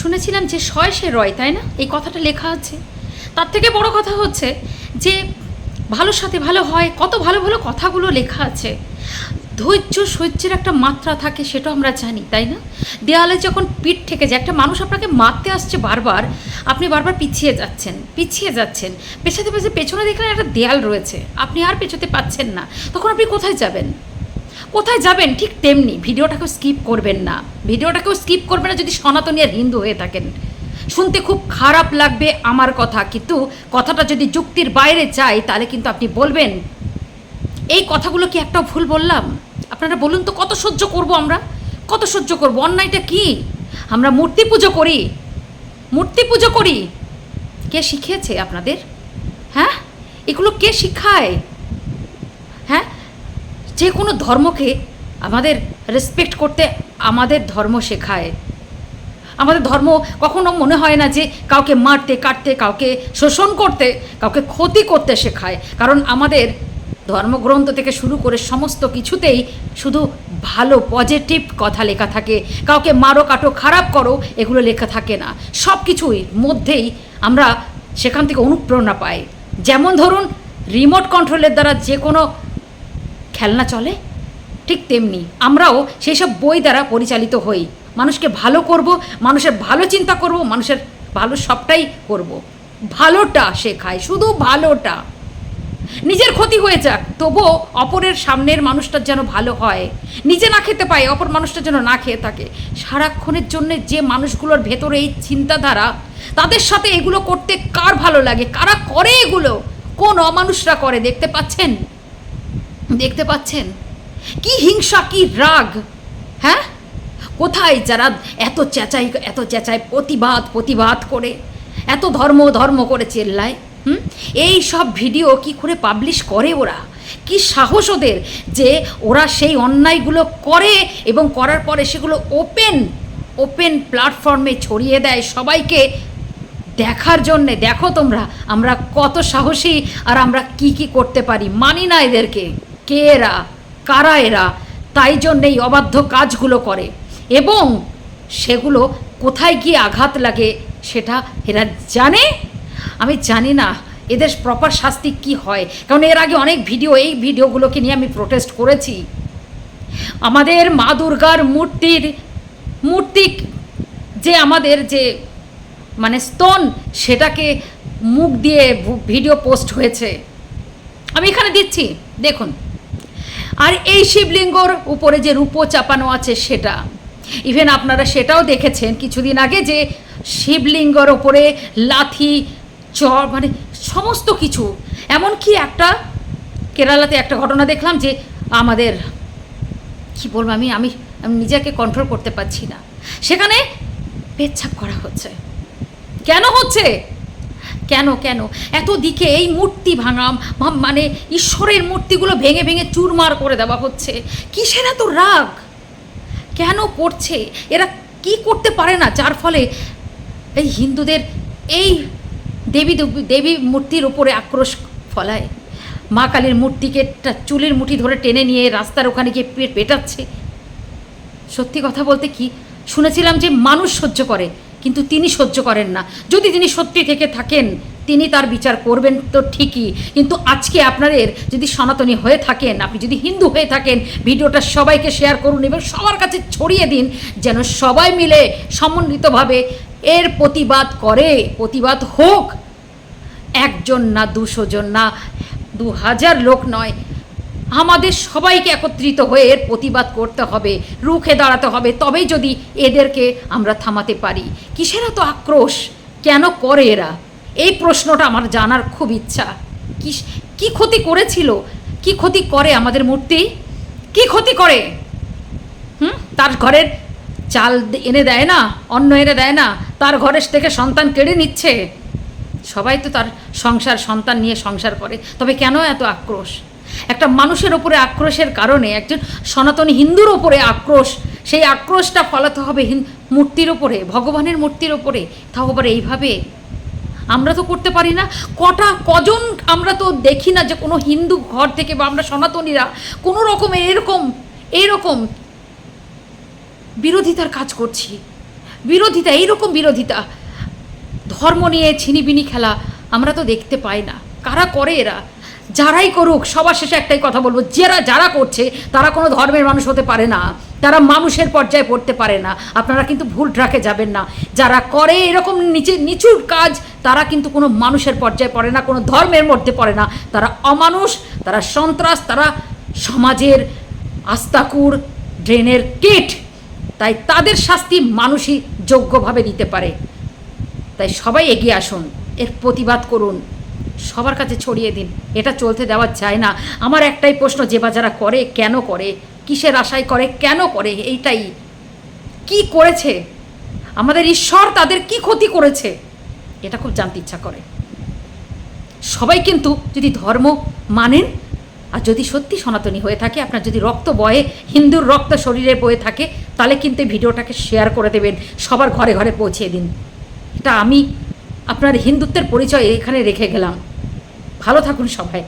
শুনেছিলাম যে শয় সে রয়, তাই না? এই কথাটা লেখা আছে। তার থেকে বড় কথা হচ্ছে যে ভালোর সাথে ভালো হয়, কত ভালো ভালো কথাগুলো লেখা আছে। ধৈর্য সহ্যের একটা মাত্রা থাকে, সেটা আমরা জানি, তাই না? দেয়ালে যখন পিঠ থেকে যায়, একটা মানুষ আপনাকে মারতে আসছে বারবার, আপনি বারবার পিছিয়ে যাচ্ছেন পিছিয়ে যাচ্ছেন। পেছাতে পেছাতে পেছনে দেখলেন একটা দেয়াল রয়েছে, আপনি আর পেছোতে পাচ্ছেন না। তখন আপনি কোথায় যাবেন? কোথায় যাবেন? ঠিক তেমনি ভিডিওটাকেও স্কিপ করবেন না। ভিডিওটাকেও স্কিপ করবেন না যদি সনাতনী আর হিন্দু হয়ে থাকেন। শুনতে খুব খারাপ লাগবে আমার কথা, কিন্তু কথাটা যদি যুক্তির বাইরে যায়, তাহলে কিন্তু আপনি বলবেন। এই কথাগুলো কি একটা ভুল বললাম? আপনারা বলুন তো, কত সহ্য করব আমরা? কত সহ্য করব? অন্যায়টা কি? আমরা মূর্তি পুজো করি। মূর্তি পুজো করি। কে শিখিয়েছে আপনাদের? হ্যাঁ? এগুলো কে শিখায়? যে কোনো ধর্মকে আমাদের রেসপেক্ট করতে আমাদের ধর্ম শেখায়। আমাদের ধর্ম কখনো মনে হয় না যে কাউকে মারতে, কাটতে, কাউকে শোষণ করতে, কাউকে ক্ষতি করতে শেখায়। কারণ আমাদের ধর্মগ্রন্থ থেকে শুরু করে সমস্ত কিছুতেই শুধু ভালো পজিটিভ কথা লেখা থাকে। কাউকে মারো, কাটো, খারাপ করো, এগুলো লেখা থাকে না। সব কিছুই মধ্যেই আমরা সেখান থেকে অনুপ্রেরণা পাই। যেমন ধরুন রিমোট কন্ট্রোলের দ্বারা যে কোনো খেলনা চলে? ঠিক তেমনি আমরাও সেই সব বই দ্বারা পরিচালিত হই। মানুষকে ভালো করব, মানুষের ভালো চিন্তা করব, মানুষের ভালো সবটাই করব। ভালোটা শেখায়, শুধু ভালোটা। নিজের ক্ষতি হয়ে যাক, তবুও অপরের সামনের মানুষটার যেন ভালো হয়। নিজে না খেতে পায়, অপর মানুষটা যেন না খেয়ে থাকে। সারাক্ষণের জন্য যে মানুষগুলোর ভেতরে এই চিন্তাধারা, তাদের সাথে এগুলো করতে কার ভালো লাগে? কারা করে এগুলো? কোন অমানুষরা করে, দেখতে পাচ্ছেন? দেখতে পাচ্ছেন? কি হিংসা, কি রাগ হ্যাঁ? কোথায় যারা এত চেঁচাই, এত চেঁচায় প্রতিবাদ প্রতিবাদ করে, এত ধর্ম ধর্ম করে চেল্লায়, হুম? এই সব ভিডিও কি করে পাবলিশ করে ওরা? কি সাহস ওদের যে ওরা সেই অন্যায়গুলো করে এবং করার পরে সেগুলো ওপেন ওপেন প্ল্যাটফর্মে ছড়িয়ে দেয় সবাইকে? দেখার জন্যে, দেখো তোমরা, আমরা কত সাহসী আর আমরা কি কি করতে পারি? মানি না এদেরকে। কে এরা? কারা এরা? তাই জন্যে এই অবাধ্য কাজগুলো করে। এবং সেগুলো কোথায় গিয়ে আঘাত লাগে সেটা এরা জানে? আমি জানি না এদের প্রপার শাস্তি কি হয়। কারণ এর আগে অনেক ভিডিও এই ভিডিওগুলোকে নিয়ে আমি প্রোটেস্ট করেছি। আমাদের মা দুর্গার মূর্তির, মূর্তি যে আমাদের যে মানে স্তন, সেটাকে মুখ দিয়ে ভিডিও পোস্ট হয়েছে। আমি এখানে দিচ্ছি, দেখুন। আর এই শিবলিঙ্গর উপরে যে রূপো চাপানো আছে সেটা। ইভেন আপনারা সেটাও দেখেছেন কিছুদিন আগে যে শিবলিঙ্গর ওপরে লাথি, চর মানে সমস্ত কিছু। এমনকি একটা কেরালাতে একটা ঘটনা দেখলাম যে আমাদের, কি বলব আমি আমি নিজেকে কন্ট্রোল করতে পারছি না। সেখানে পেচ্ছাপ করা হচ্ছে। কেন হচ্ছে? কেন কেন? এত দিকে এই মূর্তি ভাঙাম মানে ঈশ্বরের মূর্তিগুলো ভেঙে ভেঙে চুরমার করে দেওয়া হচ্ছে। কিসের এত রাগ? কেন করছে? এরা কি করতে পারে না? যার ফলে এই হিন্দুদের এই দেবী দেব- মূর্তির উপরে আক্রোশ ফলায়। মা কালীর মূর্তিকে চুলের মুঠি ধরে টেনে নিয়ে রাস্তার ওখানে গিয়ে পেটাচ্ছে। সত্যি কথা বলতে কি? শুনেছিলাম যে মানুষ সহ্য করে। কিন্তু তিনি সহ্য করেন না। যদি তিনি সত্যি থেকে থাকেন, তিনি তার বিচার করবেন তো ঠিকই। কিন্তু আজকে আপনাদের যদি সনাতনী হয়ে থাকেন, আপনি যদি হিন্দু হয়ে থাকেন, ভিডিওটা সবাইকে শেয়ার করুন এবং সবার কাছে ছড়িয়ে দিন, যেন সবাই মিলে সমন্বিতভাবে এর প্রতিবাদ করে, প্রতিবাদ হোক। একজন না, দুশো জন না দু হাজার লোক নয় আমাদের সবাইকে একত্রিত হয়ে এর প্রতিবাদ করতে হবে, রুখে দাঁড়াতে হবে। তবেই যদি এদেরকে আমরা থামাতে পারি। কিসের এত আক্রোশ? কেন করে এরা? এই প্রশ্নটা আমার জানার খুব ইচ্ছা। কি কি ক্ষতি করেছিল? কি ক্ষতি করে আমাদের মূর্তি? কি ক্ষতি করে? হুম? তার ঘরের চাল এনে দেয় না, অন্ন এনে দেয় না, তার ঘরের থেকে সন্তান কেড়ে নিচ্ছে। সবাই তো তার সংসার, সন্তান নিয়ে সংসার করে। তবে কেন এত আক্রোশ? একটা মানুষের ওপরে আক্রোশের কারণে, একজন সনাতনী হিন্দুর ওপরে আক্রোশ, সেই আক্রোশটা ফলাতে হবে মূর্তির ওপরে, ভগবানের মূর্তির ওপরে। তাও আবার এইভাবে আমরা তো করতে পারি না। কটা কজন আমরা তো দেখি না যে কোনো হিন্দু ঘর থেকে বা আমরা সনাতনীরা কোনো রকমের এরকম এরকম বিরোধিতার কাজ করছি। বিরোধিতা, এইরকম বিরোধিতা। ধর্ম নিয়ে ছিনিবিনি খেলা আমরা তো দেখতে পাই না। কারা করে এরা? যারাই করুক, সবার শেষে একটাই কথা বলব, যারা যারা করছে, তারা কোনো ধর্মের মানুষ হতে পারে না, তারা মানুষের পর্যায়ে পড়তে পারে না, আপনারা কিন্তু ভুল ট্রাকে যাবেন না, যারা করে এরকম নিচে, নিচুর কাজ, তারা কিন্তু কোনো মানুষের পর্যায়ে পড়ে না, কোনো ধর্মের মধ্যে পড়ে না, তারা অমানুষ, তারা সন্ত্রাস, তারা সমাজের আস্তাকুর, ড্রেনের কিট, তাই তাদের শাস্তি মানুষই যোগ্যভাবে দিতে পারে। তাই সবাই এগিয়ে আসুন, এর প্রতিবাদ করুন। সবার কাছে ছড়িয়ে দিন। এটা চলতে দেওয়া যায় না। আমার একটাই প্রশ্ন, যে বা যারা করে, কেন করে? কিসের আশায় করে? কেন করে? এইটাই। কি করেছে? আমাদের ঈশ্বর তাদের কি ক্ষতি করেছে? এটা খুব জানতে ইচ্ছা করে। সবাই কিন্তু যদি ধর্ম মানেন, আর যদি সত্যি সনাতনী হয়ে থাকে, আপনার যদি রক্ত বয়ে, হিন্দুর রক্ত শরীরে বয়ে থাকে, তাহলে কিন্তু ভিডিওটাকে শেয়ার করে দেবেন, সবার ঘরে ঘরে পৌঁছে দিন। এটা আমি আপনার হিন্দুত্বের পরিচয় এখানে রেখে গেলাম। ভালো থাকুন সবাই।